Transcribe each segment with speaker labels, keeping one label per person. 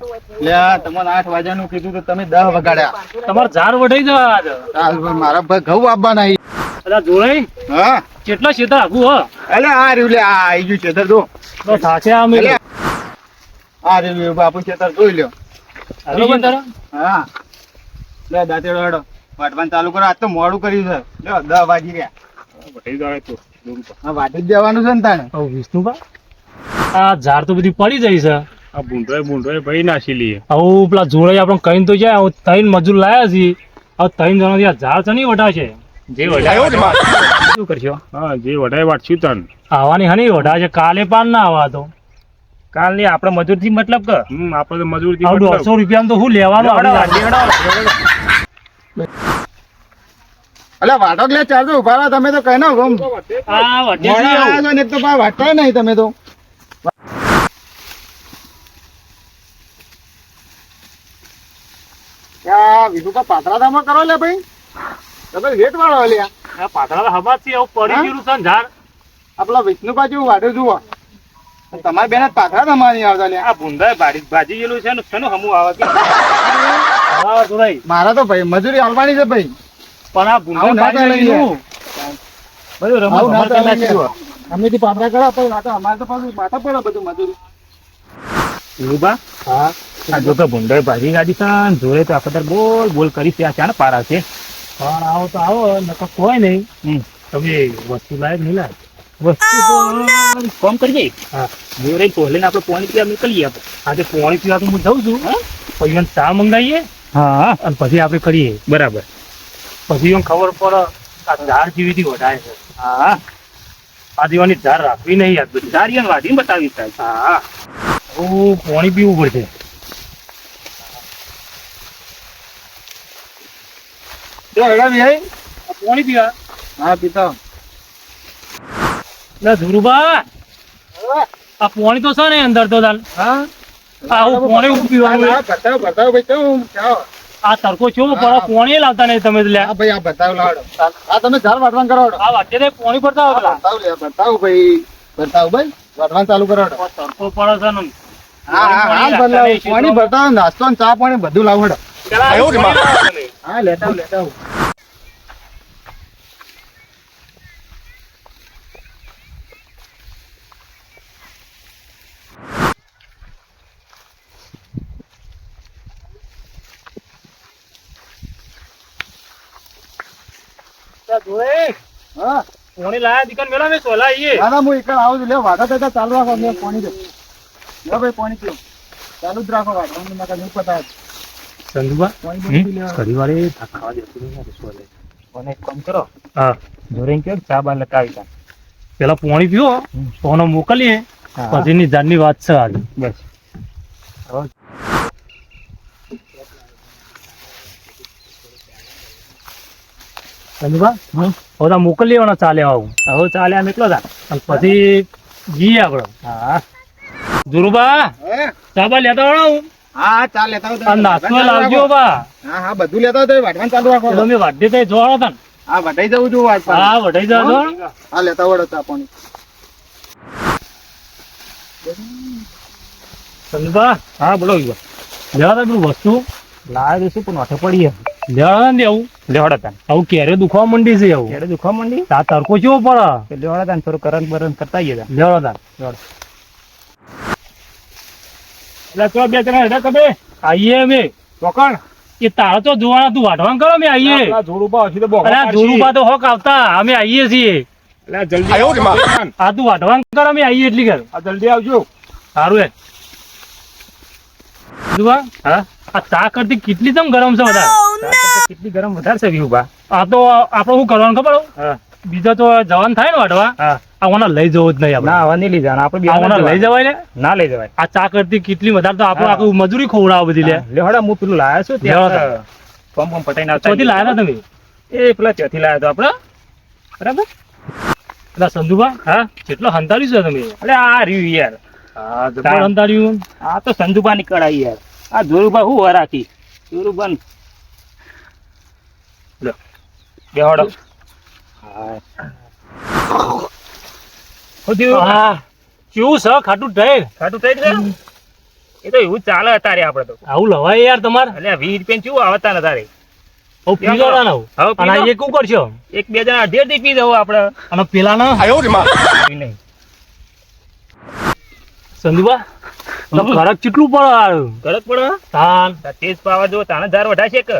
Speaker 1: તમને આઠ વાગ્યાનું કીધું તો તમે દસ વગાડ્યા.
Speaker 2: તમારે ઝાડ વઢાઈ જવા આજ
Speaker 1: મારા ભાઈ ઘઉં આપવાના
Speaker 2: અલા જોરાઈ
Speaker 1: હા.
Speaker 2: કેટલા ક્ષેત્ર આગું હ?
Speaker 1: એટલે આ રહ્યું લે આ આઈ ગયું છેતર જો.
Speaker 2: તો સાચે આમ
Speaker 1: એટલે આ રહ્યું બાપુ છેતર જોઈ લ્યો.
Speaker 2: આવી તારા?
Speaker 1: હા. લે દાંતેડો હેડો. વાટવાનું ચાલુ કરો આજ તો મોડું કર્યું છે. લ્યો દસ વાગી ગયા. હા વાટી જ દેવાનું છે ને તાણે.
Speaker 2: વિષ્ણુભા આ ઝાડ તો બધી પડી જાય છે.
Speaker 3: આ ભૂંડોય ભૂંડોય ભાઈ નાસી લઈએ.
Speaker 2: આવું પેલા જોડે આપણે કહીને તો જાય ત્રણ મજૂર લાયા છીએ આ ત્રણ જણા આ ઝાડ છે નહીં વઢા છે.
Speaker 3: જે વઢાય
Speaker 2: શું કરશો?
Speaker 3: હા જે વઢાય વાટશું તન.
Speaker 2: આવવાની હની વઢા છે. કાલે પાન ના આવા તો.
Speaker 4: કાલની આપણે મજૂરથી મતલબ કે?
Speaker 3: હમ આપણે તો મજૂરી
Speaker 2: હવે દોઢસો રૂપિયા તો શું લેવાનું આપણે
Speaker 1: અલે વાટો લે ચાલજો ઊભા તમે તો કહે ના ગમ.
Speaker 2: આ
Speaker 1: છો. તો વાટતા નહીં તમે તો ત્યાં વિધુ કા ધામા કરો લે ભાઈ. તમે વેટ વાળો લ્યા
Speaker 2: આ. પાતળા હવાથી એવું પડી ગયું છે ઝાડ.
Speaker 1: આપલા વિષ્ણુ બાજુ વાડે જુઓ. તમારી બેન પાથરા નહીં આવતા
Speaker 4: આ ભૂંડા ભાજી ભાજી ગયેલું છે ને શેનું હમું આવે કે
Speaker 1: મારા તો ભાઈ મજૂરી આલવાની છે ભાઈ.
Speaker 2: પણ આ
Speaker 1: આવું
Speaker 2: ભૂંડા
Speaker 1: ચાલે યાર.
Speaker 2: બધું રમત
Speaker 1: ના ચાલે અમે થી પાથરા કરા પણ આ તો અમારે તો પાછું માથા પડે બધું મજૂરી.
Speaker 4: રૂબા
Speaker 2: હા.
Speaker 4: આ જો કે ભૂંડોય ભાજી ગાડી છે જોડે તો તાર બોલ બોલ કરી ત્યાં ચાને પારા છે.
Speaker 2: પણ આવો તો આવો નકર કોઈ નહીં. તમે વસ્તુ લાયક નહીં લાય
Speaker 4: વસ્તુ તો કોમ કરીએ
Speaker 2: હા.
Speaker 4: જોડે પહેલે આપણે પોણી પીવા નીકળીએ આપણે.
Speaker 2: આજે પોણી પીવા તો હું જઉં છું. પછી ચા મંગાવીએ.
Speaker 4: હા.
Speaker 2: અને પછી આપણે કરીએ.
Speaker 4: બરાબર.
Speaker 2: પછી એમ ખબર પડે આ ધાર કેવી વધારે છે.
Speaker 4: હા.
Speaker 2: આ દીવાની ધાર રાખવી નહીં યાદ બધી
Speaker 4: દારિયાને વાઢીને બતાવી સાહેબ
Speaker 2: હા. હું પોણી પીવું પડશે.
Speaker 1: જો હેડા ભાઈ.
Speaker 2: પાણી પીવા.
Speaker 1: હા પીતા.
Speaker 2: લે ધુરુબા આ પાણી તો છે ને અંદર તો દાલ
Speaker 1: હા.
Speaker 2: આવું પાણી પીવાનું
Speaker 1: બતાવો બતાવો ભાઈ કેવું?
Speaker 2: આ તડકો પાણી લાવતા નહીં તમે લે
Speaker 1: હા ભાઈ આ બતાવ લાવડો. આ તમે ઝાડ વાટવાનું કરો
Speaker 2: આ વાટે તો પોણી પડતા હોય
Speaker 1: બતાવો લે બતાવો ભાઈ. બતાવો ભાઈ. વાટવાનું ચાલુ
Speaker 2: કરાવડો તડકો પડે છે ને.
Speaker 1: હા હા બદલાવો પાણી બતાવો નાસ્તો ચા પાણી બધું લાવો
Speaker 2: લાવતા નહીં.
Speaker 1: હા લેતા આવો, લેતા
Speaker 2: પાણી લાયા દીકન મેલા મેં સોલા આઈએ.
Speaker 1: ના ના હું એકલ આવું લે વાટો થતા ચાલુ રાખો મેં પાણી દે. લે ભાઈ પાણી પીઓ. ચાલુ જ રાખો નહીં પતાવે.
Speaker 2: સંધુબા
Speaker 1: પાણી બધું પી લેવાનું.
Speaker 2: ઘડી વારે ખાવા જતું નહીં સોલે.
Speaker 4: મને એક કામ કરો?
Speaker 2: હા.
Speaker 4: જોડે કે ચા બા લટાવી તા
Speaker 2: પેલા પાણી પીવો. સોનો મોકલીએ. પછી ની જાતની વાત છે આજે
Speaker 4: બસ.
Speaker 2: ચંદુબા હવે તો મોકલી લેવાના ચાલે આવું.
Speaker 4: હવે ચાલે આમ એટલો તા.
Speaker 2: અને પછી જઈએ આપણે
Speaker 4: હા.
Speaker 2: ધુરુબા
Speaker 1: હે?
Speaker 2: ચાબા લેતા આવડો હું
Speaker 1: હા હા ચાલ લેતા આવો
Speaker 2: નાસ્તો લાવજો બા.
Speaker 1: હા હા બધું લેતા આવો વાટવાનું ચાલુ રાખો.
Speaker 2: તમે વાડે તો જોડો તા
Speaker 1: હા વટાઈ જવું છું વાટ
Speaker 2: હા વઢાઈ જાજો.
Speaker 1: હા. લેતા વડો ચા પાણી.
Speaker 2: સંધુબા
Speaker 4: હા બોલો.
Speaker 2: લેવા તા પેલું વસ્તુ.
Speaker 4: લાવે દઈશું પણ ઓઠે પડી
Speaker 2: લેવાડા ને આવું
Speaker 4: લેવાડા તાન.
Speaker 2: આવું ક્યારે દુખવા મંડી છે એવું
Speaker 4: ક્યારે દુખવા મંડી?
Speaker 2: આ તડકો ચેવો પડે?
Speaker 4: લેવાડા તાન થોડું કરંટ બરંટ કરતા તાન.
Speaker 2: તા એટલે તો બે જણા હેડા તમે આઈએ અમે.
Speaker 3: ચોકણ.
Speaker 2: એ તારા તો જોવાના તું વાઢવાન કરો અમે આઈએ.
Speaker 3: આપણા જોરુબા હશે તો
Speaker 2: અરે જોરુબા તો હોક આવતા. અમે આઈએ છીએ.
Speaker 3: એટલે આ જલ્દી આવો
Speaker 2: આ તું વાઢવાન કર અમે આઈએ એટલી કર
Speaker 3: આ જલ્દી આવજો.
Speaker 2: સારું જોવા
Speaker 4: હા?
Speaker 2: આ ચા કરતી કેટલી તમ ગરમ છે
Speaker 4: વધારે કેટલી ગરમ વધારે છે
Speaker 2: આ તો આપણે શું કરવાનું ખબર?
Speaker 4: હા.
Speaker 2: બીજા તો જવાન થાય ને વાઢવા
Speaker 4: હા.
Speaker 2: આ ઓના લઈ જવો જ નહીં
Speaker 4: ના
Speaker 2: આપણે
Speaker 4: આવા નહીં લઈ જવાના. આપણે
Speaker 2: આ
Speaker 4: બે
Speaker 2: લઈ જવાય ને
Speaker 4: ના લઈ જવાય.
Speaker 2: આ ચા કરતી કેટલી વધારે તો આપણે આખું મજૂરી ખવડાવે બધી લે.
Speaker 4: લેવડા હું પેલું લાયા છું ત્યાં પંપ પંપ પટાઈને આવતા
Speaker 2: ચોથી લાયા તમે?
Speaker 4: એ પેલા ચોથી લાયા તો આપણે. બરાબર?
Speaker 2: પેલા સંધુભા
Speaker 4: હા.
Speaker 2: કેટલો હંતાડ્યું છે તમે.
Speaker 4: અરે આ રહ્યું યાર.
Speaker 2: હા જબર હંતાડ્યું
Speaker 4: આ તો સંજુબાની કઢાઈ યાર. આ જોરુબા હું વાર રાખી જોરુબા બેહડો
Speaker 2: કેવું છે? ખાટું ઢેર.
Speaker 4: ખાટું થઈ ગયું એ તો એવું ચાલે અત્યારે આપણે તો.
Speaker 2: આવું લવાય યાર તમારે.
Speaker 4: એટલે વીસ રૂપિયા શું આવતા ને તારે?
Speaker 2: હવે પી ના
Speaker 4: હવે
Speaker 2: અને એક શું કરશો?
Speaker 4: એક બે જણા અઢી અઢી પી દઉં આપણે.
Speaker 2: અને પેલા ના
Speaker 4: પી નહીં.
Speaker 2: સંદીપા તો ખરક કેટલું પડે આ?
Speaker 4: પડે?
Speaker 2: તાન.
Speaker 4: તેજ પાવા જો તાને ઝાર વઢાશે કે?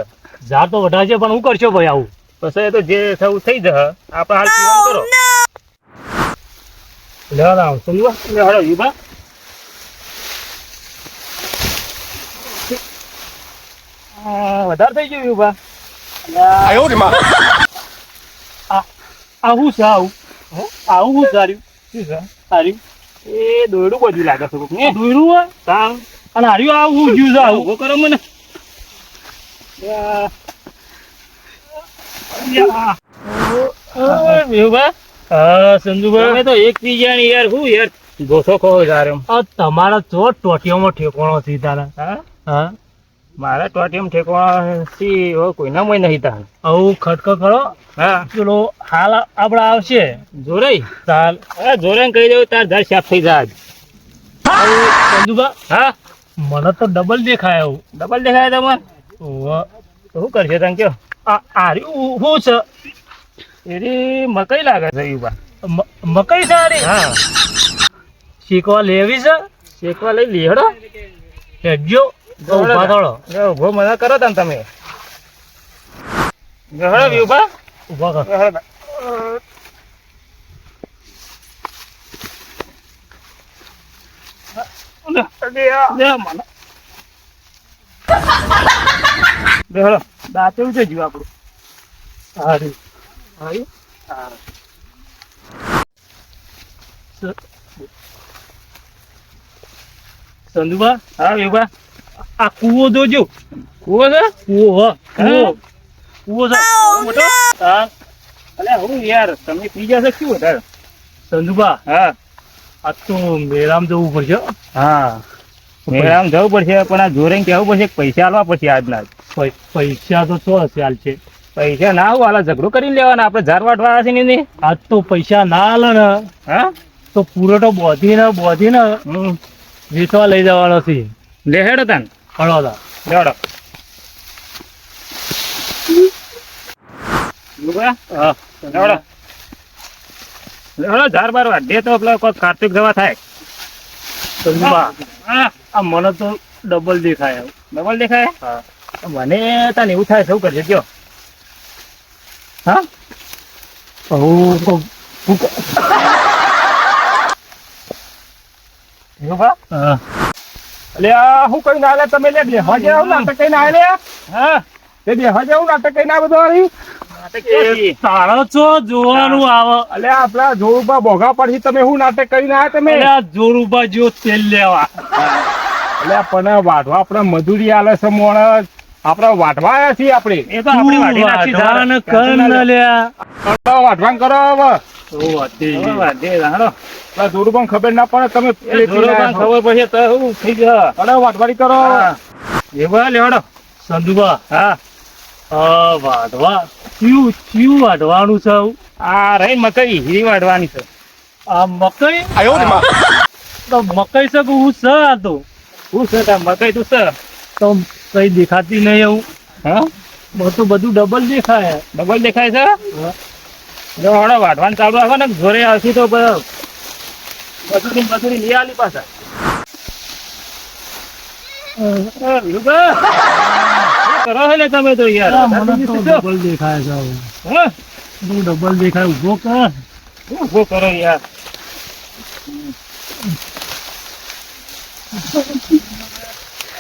Speaker 2: ઝાડ તો વધારે છે પણ હું કરશો ભાઈ આવું?
Speaker 4: પછી એ તો જે થવું થઈ જશે આપણે હાલ પીવાનું કરો.
Speaker 2: લેવા સંદીપા
Speaker 4: લે હળો યુબા વધારે થઈ ગયું યુભા
Speaker 2: આવું છે આવું. આવું શું સારું
Speaker 4: શું છે?
Speaker 2: સારું
Speaker 4: એ દોયડું બધું લાગે છે કોક ને.
Speaker 2: દોયડું હોય?
Speaker 4: તામ
Speaker 2: અને હાર્યું આવું શું છે આવું.
Speaker 4: કરો મને.
Speaker 2: હા સંજુભાઈ
Speaker 4: તો એક પી ગયા યાર
Speaker 2: તમારા ચો ટોટીઓમાં ઠેકોણો
Speaker 4: હા મારા ટોટીમ ઠેકોણો સી કોઈના મોય નહીં તાર
Speaker 2: આવું ખટકો કરો
Speaker 4: હા
Speaker 2: પેલો હાલ આપડે આવશે
Speaker 4: જોરે
Speaker 2: ચાલ
Speaker 4: હા જોરે કહી દઉં તાર ઘર સાફ થઈ જાય
Speaker 2: સંજુભા
Speaker 4: હા
Speaker 2: મને તો ડબલ દેખાય આવું
Speaker 4: ડબલ દેખાય તમને શું કરશે તમે કયો?
Speaker 2: આ આર્યું શું છે.
Speaker 4: એરી મકઈ લાગે છે
Speaker 2: યુવા મકઈ સારી
Speaker 4: હા.
Speaker 2: શીખવા લેવી છે?
Speaker 4: શીખવા લઈ
Speaker 2: લેડો લેજો થોડો
Speaker 4: ઊભો મજા કરો તને તમે. ગહડો યુબા
Speaker 2: ઊભા કર
Speaker 4: ગહડો બેહડો દાંતેલું છે જીવ આપણું.
Speaker 2: સારું
Speaker 4: સારું
Speaker 2: સંજુભા
Speaker 4: હા યુબા
Speaker 2: આ કૂવો જોજો.
Speaker 4: કુવો છે?
Speaker 2: કૂવો હ. કૂવો. કૂવો છે?
Speaker 4: મોટો?
Speaker 2: હા.
Speaker 4: અલે હું યાર તમે પી ગયા છો શું વધારે?
Speaker 2: સંજુભા
Speaker 4: હા.
Speaker 2: આ તો મેળામાં જવું પડશે હા.
Speaker 4: મેળામાં જવું પડશે પણ આ જોરે કહેવું પડશે પૈસા આલવા પડશે આજના જ.
Speaker 2: પૈસા તો છો ચાલ છે.
Speaker 4: પૈસા ના આવું હાલા ઝઘડો કરી લેવાના આપણે ઝાર વાટવા છે ને.
Speaker 2: આજ તો પૈસા ના આલે ને.
Speaker 4: હા?
Speaker 2: તો પુરોટો બોધી બોધીને બોધીને વેચવા લઈ જવાનો છે.
Speaker 4: લે હેડો તાન. હળો
Speaker 2: તા.
Speaker 4: લેવડો ઝાર બાર વાઢે તો પેલો કોઈ કાર્તિક જવા થાય. તો
Speaker 2: આ મને તો ડબલ દેખાય.
Speaker 4: ડબલ દેખાય?
Speaker 2: હા.
Speaker 4: મને તને એવું થાય શું કરશે કયો હા?
Speaker 2: હું
Speaker 3: કઈ ના તમે લે બે. હજે આવું નાટક કઈ ના લે
Speaker 4: હા?
Speaker 3: તે બે હજે આવું નાટક કઈ ના બધું
Speaker 2: તારો છો જોવાનું આવે.
Speaker 3: એટલે આપડા જોડમાં ભોગા પડશે તમે શું નાટક કરીને આવ્યા તમે?
Speaker 2: જોરુબા જો તેલ લેવા.
Speaker 3: એટલે પણ વાઢવા આપણે મજૂરી આલે છે મોણ આપણે વાઢવા આવ્યા છીએ આપણે.
Speaker 4: એ તો આપણે નાખી
Speaker 2: કર ન
Speaker 3: કરો હવે.
Speaker 2: ઓ.
Speaker 3: પણ ખબર ના પડે તમે.
Speaker 4: ખબર પડશે તો થઈ
Speaker 3: કરો.
Speaker 4: હા.
Speaker 2: સંધુબા
Speaker 4: હા.
Speaker 2: આ વાઢવા. ક્યું ક્યું વાઢવાનું છે?
Speaker 4: આ રહી મકઈ હીરી વાઢવાની છે.
Speaker 2: આ મકઈ? તો મકઈ છે કે હું છે આ તો?
Speaker 4: શું છે મકઈ તું છે.
Speaker 2: તો કઈ દેખાતી નહીં એવું.
Speaker 4: હા?
Speaker 2: તો બધું ડબલ દેખાય.
Speaker 4: ડબલ દેખાય છે?
Speaker 2: હા.
Speaker 4: જો હળો વાઢવાનું ચાલુ રાખો ને ઘરે આવશે તો બ- મજૂરી મજૂરી લઈ આલી પાછા. કરો છો ને તમે તો યાર?
Speaker 2: ડબલ દેખાય છે
Speaker 4: હા?
Speaker 2: ડબલ દેખાય ઊભો કર.
Speaker 4: ઊભો ઊભો કરો યાર?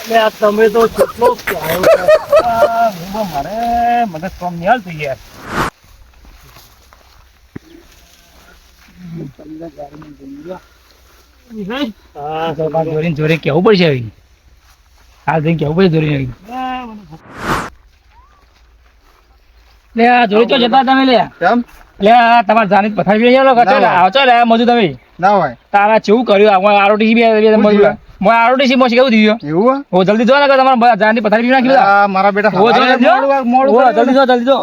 Speaker 2: આ તમે તો કેટલો
Speaker 4: મારે મગજ કામ નહીં હાલતું યાર.
Speaker 2: હા? કેવું પડશે આવી હાલ જઈને કેવું પડશે જોરીને લે આ જોઈ તો જતા તમે લે?
Speaker 1: કેમ?
Speaker 2: લે તમાર જાણી પથારી બી લો કચો. આવચો લે મજુ તમે.
Speaker 1: ના હોય.
Speaker 2: તારા ચેવું કર્યું આ આરોટી બી બે મજુ મો આરોટી? સી મોશ કેવું દીયો
Speaker 1: એવું હો?
Speaker 2: જલ્દી જો ને તમાર જાણી પથારી બી નાખી
Speaker 1: આ મારા બેટા હો
Speaker 2: જલ્દી જો. જલ્દી જો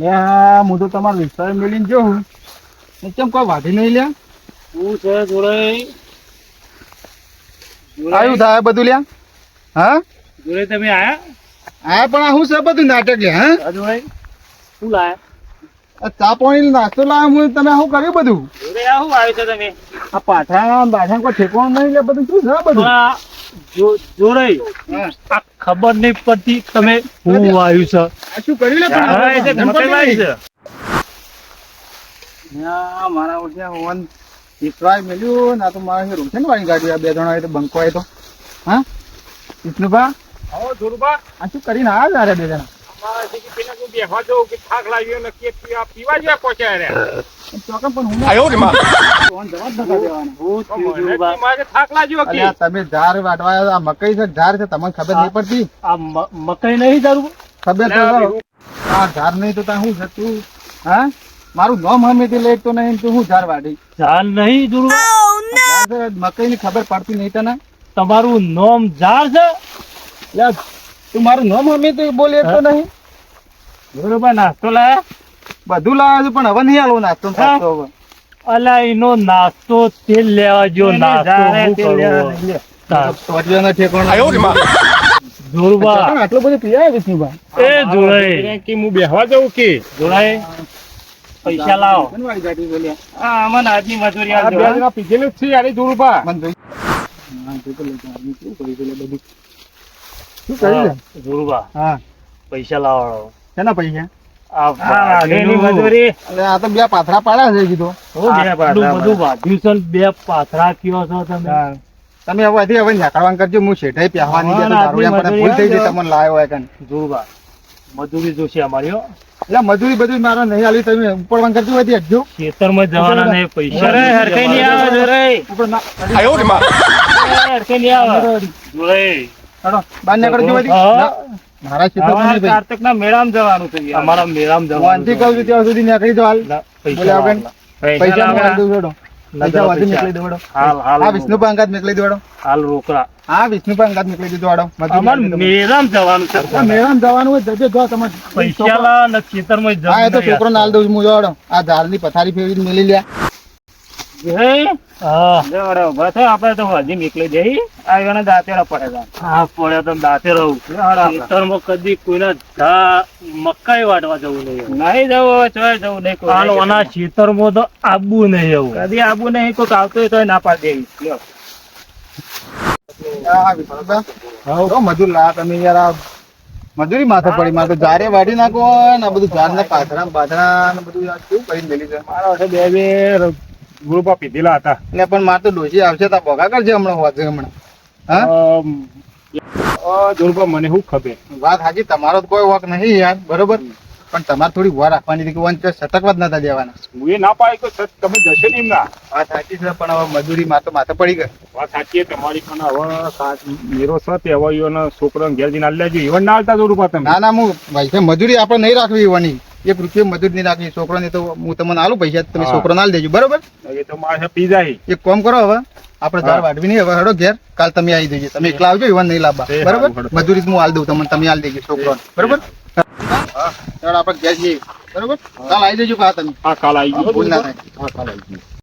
Speaker 1: લે હું તો તમારો વિસ્તાર મેળીને જોઉં કેમ કોઈ વાઢી નહીં લ્યા?
Speaker 2: હું છે જોડે.
Speaker 1: આયું થાય બધું લ્યા? હા?
Speaker 2: જોડે તમે આયા?
Speaker 1: આ પણ આ શું છે બધું નાટક લે હા?
Speaker 2: જોડે. શું લાયા?
Speaker 1: આ ચા પાણી નાસ્તો લાવ્યો હું તમે શું કર્યું બધું?
Speaker 2: જોડે આ શું આવ્યું છે તમે?
Speaker 1: આ પાછા પાછા કોઈ ઠેકવાનું નહીં લે બધું શું છે બધું?
Speaker 2: જોડે આ ખબર નહીં પડતી તમે હું આવ્યું છે.
Speaker 1: આ શું કર્યું લે પણ?
Speaker 2: છે
Speaker 1: મારા ઓછા હોવાન. વિશ્વાસ મળ્યું ના તો મારે રૂમ છે ને વાળી ગાડી આ બે જણા તો બંકો હોય તો. હા? વિષ્ણુભા?
Speaker 3: આવો ધુરબા
Speaker 1: આ શું કરીને આવ્યા તારે બે જણા? તમે ઝાડ વાટવા આ મકઈ છે ઝાડ છે તમને ખબર નહીં પડતી?
Speaker 2: મકઈ નહીં
Speaker 1: ખબર તો આ ઝાડ નહીં તો ત્યાં શું છે તું હા? મારું નામ હમેથી લેટ તો નહીં તો હું વાટી
Speaker 2: ઝાડ નહીં
Speaker 1: જુરવા. મકઈ ની ખબર પડતી નહીં તને?
Speaker 2: તમારું નામ ઝાર છે?
Speaker 1: તું મારું નામ હમેથી બોલે તો નહીં?
Speaker 2: બરોબર નાસ્તો લાયા?
Speaker 1: બધું લાવે છે પણ હવે નહીં આલો નાસ્તો ને હવે.
Speaker 2: અલા એનો નાસ્તો તેલ લેવા જો નાસ્તો હું
Speaker 1: લે. આટલું પીવાય વિષ્ણુભાઈ
Speaker 2: એ જોડાય
Speaker 3: કે હું બેહવા જાઉં કે?
Speaker 2: જોડાય પૈસા લાવો. હા અમને આજની મજૂરી આપજો
Speaker 3: પીધેલું જ છે યાર.
Speaker 1: શું છે? હા
Speaker 2: પૈસા લાવો
Speaker 1: શેના પૈસા?
Speaker 2: આ
Speaker 3: વાઘેની
Speaker 2: વાઘેનું
Speaker 3: મજૂરી.
Speaker 1: અરે આ તો બે પાથરા પાડ્યા છે કીધું
Speaker 2: બધું વાગ્યું છે બે પાથરા કયો છો તમે?
Speaker 1: તમે હવે હવે ઝાકળવાનું કરજો હું શેઠાઈ દારૂ ભૂલ થઈ ગઈ તમને લાવ્યો હોય કાન
Speaker 2: જોરબા મજૂરી જોશે અમારી
Speaker 1: એટલે મજૂરી બધું મારા નહીં આલી તમે ઉપર વાંગ કરતી હોય હજુ
Speaker 2: ખેતરમાં જવાના નહીં પૈસા
Speaker 3: જોરાય, હરખાઈ નહીં આવે, જોરાય.
Speaker 1: ઉપર ના
Speaker 2: હરખે નહીં આવે. જોરાય.
Speaker 1: હેડો.
Speaker 2: હા.
Speaker 1: ના, મારા ક્ષેત્રમાં નહીં ભાઈ.
Speaker 3: કાર્તક ના મેળામાં જવાનું છે
Speaker 2: અમારા મેળામાં જવાનું
Speaker 1: વાંધી કહું છું ત્યાં સુધી નીકળી હાલ.
Speaker 2: ના, પૈસા
Speaker 1: બોલ્યા વગર.
Speaker 2: લાવો.
Speaker 1: પૈસા પૈસા વાંચી નીકળી દઉં
Speaker 2: હાલ
Speaker 1: વિષ્ણુ અંગાત નીકળી
Speaker 2: હાલ રોકડા.
Speaker 1: વિષ્ણુ નીકળી. મજૂરી
Speaker 2: અમાર. મેળામાં જવાનું છે.
Speaker 1: આ જવાનું હોય જજો જો
Speaker 2: પૈસા ને
Speaker 1: હા એ તો છોકરો નાલ દઉં છું હું ની આ ઝાડની પથારી ફેરવી મેલી લ્યા.
Speaker 3: હે?
Speaker 2: હા.
Speaker 3: જો અરે ઊભા થા, આપણે તો હજી નીકળી જઈ આવ્યાને દાંતેડા પડે
Speaker 2: હા પડ્યા તો દાંતે ખેતરમાં કદી કોઈના ઝા મકાઈ વાટવા જવું નહીં
Speaker 3: નહીં જવું ચોય જવું નહીં કોઈ.
Speaker 2: ઓના ખેતરમાં તો આબુ નહીં એવું
Speaker 3: કદી આબુ નહીં કોઈક આવતું હોય તો ના પાડી દેવી.
Speaker 1: મજૂર લા તમે યાર આ મજૂરી માથે પડી મારે તો વાડી નાખો ને આ બધું ઝાડના પાથરા પાથરા ને બધું આ કેવું કરીને મેલી છે.
Speaker 3: મારા બે બે ગ્રુપા પીધેલા હતા.
Speaker 1: એટલે પણ મારે તો ડોશી આવશે તો ભોગા કરજે હમણાં વાત હમણાં. હા?
Speaker 3: અમ, મને શું ખબર?
Speaker 1: વાત હાજી તમારો તો કોઈ વોક નહીં યાર બરોબર? પણ તમારે થોડી વાર રાખવાની હતી કે સતર્ક જ નતા દેવાના.
Speaker 3: હું એ ના પાડી તો તમે જશો ના
Speaker 1: વાત સાચી છે પણ હવે મજૂરી માં તો માથે પડી ગઈ.
Speaker 3: વાત સાચી તમારી પણ હવે મેરો છે તે હવે ઈવોને છોકરાને ઘેર જઈને આલી લેજો. ઈવન ના આલતા જોરબા તમે?
Speaker 1: ના ના હું ભાઈ મજૂરી આપણે નહીં રાખવી એવાની એક રૂપિયા મજૂરી નહીં રાખવી છોકરાને તો હું તમને આલું પૈસા તમે. છોકરાને આલી દેજો. બરોબર?
Speaker 3: એ તો મારે પી
Speaker 1: એક કામ કરો હવે. આપણે ઝાડ
Speaker 3: હા.
Speaker 1: વાઢવી નહીં. હવે હડો ઘેર. કાલ તમે આવી દેજો તમે એકલા આવજો એવા નહીં લાવવા બરોબર? મજૂરી હું આલ દઉં તમને. તમે આલ દેજો છોકરાને. બરોબર? આપડે આપણે ઘેર જઈએ. બરોબર? કાલ આવી દેજો કા તમે.
Speaker 3: હા કાલ આવી ગયું
Speaker 1: ભૂલ ના થાય.
Speaker 3: હા કાલ આવી ગયું